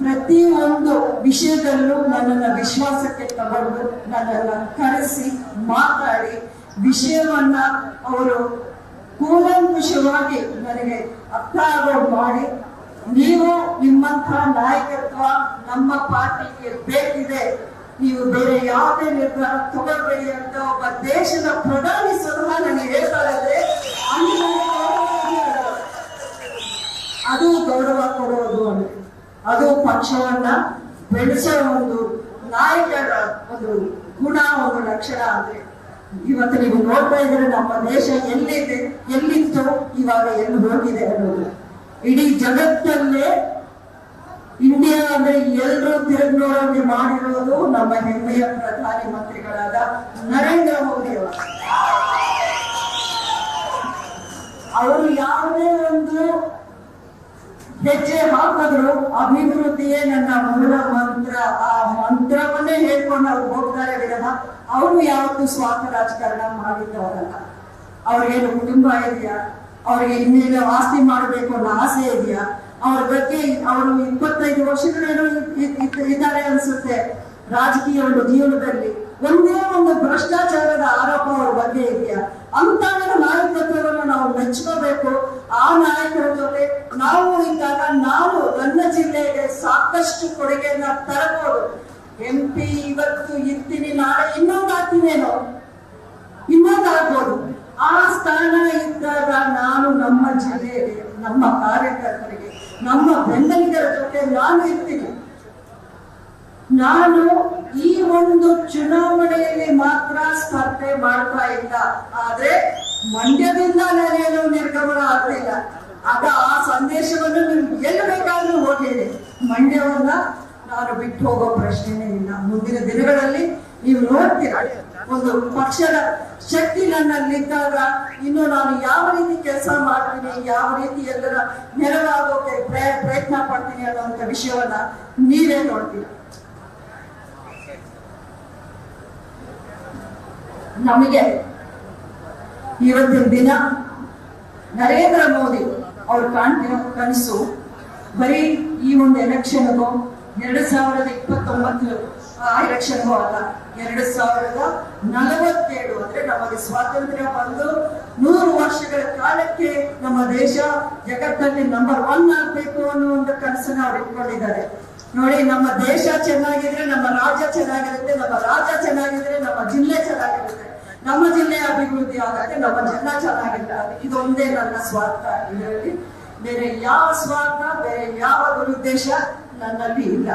ಪ್ರತಿಯೊಂದು ವಿಷಯದಲ್ಲೂ ನನ್ನನ್ನ ವಿಶ್ವಾಸಕ್ಕೆ ತಗೊಂಡು ನನ್ನನ್ನ ಕರೆಸಿ ಮಾತಾಡಿ ವಿಷಯವನ್ನ ಅವರು ಕೂಲಂಕುಷವಾಗಿ ನನಗೆ ಅರ್ಥ ಆಗೋ ಮಾಡಿ ನೀವು ನಿಮ್ಮಂತಹ ನಾಯಕತ್ವ ನಮ್ಮ ಪಾರ್ಟಿಗೆ ಬೇಕಿದೆ, ನೀವು ಬೇರೆ ಯಾವುದೇ ನಿರ್ಧಾರ ತಗೊಳ್ಬೇಡಿ ಅಂತ ಒಬ್ಬ ದೇಶದ ಪ್ರಧಾನಿ ಸ್ವತಃ ನನಗೆ ಹೇಳ್ತಾ ಇದ್ದಾರೆ ಅಲ್ಲಿ ನನಗೆ ಗೌರವ ಇದೆ. ಅದು ಗೌರವ ಕೊಡೋದು ಅಂತ ಪಕ್ಷವನ್ನ ಬೆಳೆಸೋ ಒಂದು ನಾಯಕರ ಒಂದು ಗುಣ, ಒಂದು ಲಕ್ಷಣ ಅಂದ್ರೆ ಇವತ್ತು ನೀವು ನೋಡ್ತಾ ಇದ್ರೆ ನಮ್ಮ ದೇಶ ಎಲ್ಲಿದೆ, ಎಲ್ಲಿತ್ತು, ಇವಾಗ ಎಲ್ಲಿ ಹೋಗಿದೆ ಅನ್ನೋದು. ಇಡೀ ಜಗತ್ತಲ್ಲೇ ಇಂಡಿಯಾ ಅಂದ್ರೆ ಎಲ್ಲರೂ ತಿರುಗಿ ನೋಡೋಕೆ ಮಾಡಿರೋದು ನಮ್ಮ ಹೆಮ್ಮೆಯ ಪ್ರಧಾನಿ ಮಂತ್ರಿಗಳಾದ ನರೇಂದ್ರ ಮೋದಿ ಅವರು. ಅವರು ಯಾವುದೇ ಒಂದು ಹೆಜ್ಜೆ ಹಾಕಿದ್ರು, ಅಭಿವೃದ್ಧಿಯೇ ನನ್ನ ಮೂಲ ಮಂತ್ರ. ಆ ಮಂತ್ರವನ್ನೇ ಹೇಳ್ಕೊಂಡು ಅವ್ರು ಹೋಗ್ತಾರೆ ವಿರಹ ಅವರು ಯಾವತ್ತೂ ಸ್ವಾರ್ಥ ರಾಜಕಾರಣ ಮಾಡಿದ್ದವರಲ್ಲ. ಅವ್ರಿಗೇನು ಕುಟುಂಬ ಇದೆಯಾ? ಅವ್ರಿಗೆ ಇನ್ನೇನು ಆಸ್ತಿ ಮಾಡಬೇಕು ಅನ್ನೋ ಆಸೆ ಇದೆಯಾ? ಅವ್ರ ಬಗ್ಗೆ ಅವರು ಇಪ್ಪತ್ತೈದು ವರ್ಷಗಳೇನೋ ಇದ್ದಾರೆ ಅನ್ಸುತ್ತೆ. ರಾಜಕೀಯ ಒಂದು ಜೀವನದಲ್ಲಿ ಒಂದೇ ಒಂದು ಭ್ರಷ್ಟಾಚಾರದ ಆರೋಪ ಅವ್ರ ಬಗ್ಗೆ ಇದೆಯಾ? ಅಂತ ಆ ನಾಯಕರ ಜೊತೆ ನಾವು ಇದ್ದಾಗ ನಾನು ನನ್ನ ಜಿಲ್ಲೆಗೆ ಸಾಕಷ್ಟು ಕೊಡುಗೆಯನ್ನ ತರಬಹುದು. ಎಂ ಪಿ ಇವತ್ತು ಇರ್ತೀನಿ, ನಾಳೆ ಇನ್ನೊಂದು ಆಗ್ತೀನೇನೋ? ಇನ್ನೊಂದು ಆಗ್ಬೋದು. ಆ ಸ್ಥಾನ ಇದ್ದಾಗ ನಾನು ನಮ್ಮ ಜಿಲ್ಲೆಗೆ, ನಮ್ಮ ಕಾರ್ಯಕರ್ತರಿಗೆ, ನಮ್ಮ ಬೆಂಬಲಿಗರ ಜೊತೆ ನಾನು ಇರ್ತೀನಿ. ನಾನು ಈ ಒಂದು ಚುನಾವಣೆಯಲ್ಲಿ ಮಾತ್ರ ಸ್ಪರ್ಧೆ ಮಾಡ್ತಾ ಇಲ್ಲ ಆದ್ರೆ ಮಂಡ್ಯದಿಂದ ನಾನೇನು ನಿರ್ಗಮನ ಆಗ್ಲಿಲ್ಲ. ಆಗ ಆ ಸಂದೇಶವನ್ನು ನೀವು ಎಲ್ಲಿ ಬೇಕಾದ್ರೂ ಹೋಗಿರಿ ಮಂಡ್ಯವನ್ನ ನಾನು ಬಿಟ್ಟು ಹೋಗೋ ಪ್ರಶ್ನೆನೇ ಇಲ್ಲ. ಮುಂದಿನ ದಿನಗಳಲ್ಲಿ ನೀವು ನೋಡ್ತೀರಾ. ಒಂದು ಪಕ್ಷದ ಶಕ್ತಿ ನನ್ನಲ್ಲಿದ್ದಾಗ ಇನ್ನು ನಾನು ಯಾವ ರೀತಿ ಕೆಲಸ ಮಾಡ್ತೀನಿ, ಯಾವ ರೀತಿ ಎಲ್ಲರ ನೆರವಾಗೋಕೆ ಪ್ರಯ- ಪ್ರಯತ್ನ ಪಡ್ತೀನಿ ಅನ್ನೋಂಥ ವಿಷಯವನ್ನ ನೀವೇ ನೋಡ್ತೀರಾ. ನಮಗೆ ಇವತ್ತಿನ ದಿನ ನರೇಂದ್ರ ಮೋದಿ ಅವ್ರು ಕಾಣ್ತಿರೋ ಕನಸು ಬರೀ ಈ ಒಂದು ಎಲೆಕ್ಷನ್ಗೂ ಎರಡು ಸಾವಿರದ ಇಪ್ಪತ್ತೊಂಬತ್ತು ಆ ಎಲೆಕ್ಷನ್ಗೂ ಅಲ್ಲ, ಎರಡು ಸಾವಿರದ ನಲವತ್ತೇಳು ಅಂದ್ರೆ ನಮಗೆ ಸ್ವಾತಂತ್ರ್ಯ ಬಂದು ನೂರು ವರ್ಷಗಳ ಕಾಲಕ್ಕೆ ನಮ್ಮ ದೇಶ ಜಗತ್ತಲ್ಲಿ ನಂಬರ್ ಒನ್ ಆಗ್ಬೇಕು ಅನ್ನೋ ಒಂದು ಕನಸನ್ನ ಅವ್ರು ಇಟ್ಕೊಂಡಿದ್ದಾರೆ. ನೋಡಿ, ನಮ್ಮ ದೇಶ ಚೆನ್ನಾಗಿದ್ರೆ ನಮ್ಮ ರಾಜ್ಯ ಚೆನ್ನಾಗಿರುತ್ತೆ, ನಮ್ಮ ರಾಜ್ಯ ಚೆನ್ನಾಗಿದ್ರೆ ನಮ್ಮ ಜಿಲ್ಲೆ ಚೆನ್ನಾಗಿರುತ್ತೆ. ನಮ್ಮ ಜಿಲ್ಲೆ ಅಭಿವೃದ್ಧಿ ಆಗಕ್ಕೆ ನಮ್ಮ ಜನ ಚೆನ್ನಾಗಿರ್ತಾರೆ ಇದೊಂದೇ ನನ್ನ ಸ್ವಾರ್ಥ ಇದರಲ್ಲಿ ಬೇರೆ ಯಾವ ಸ್ವಾರ್ಥ, ಬೇರೆ ಯಾವ ದುರುದ್ದೇಶ ನನ್ನಲ್ಲಿ ಇಲ್ಲ.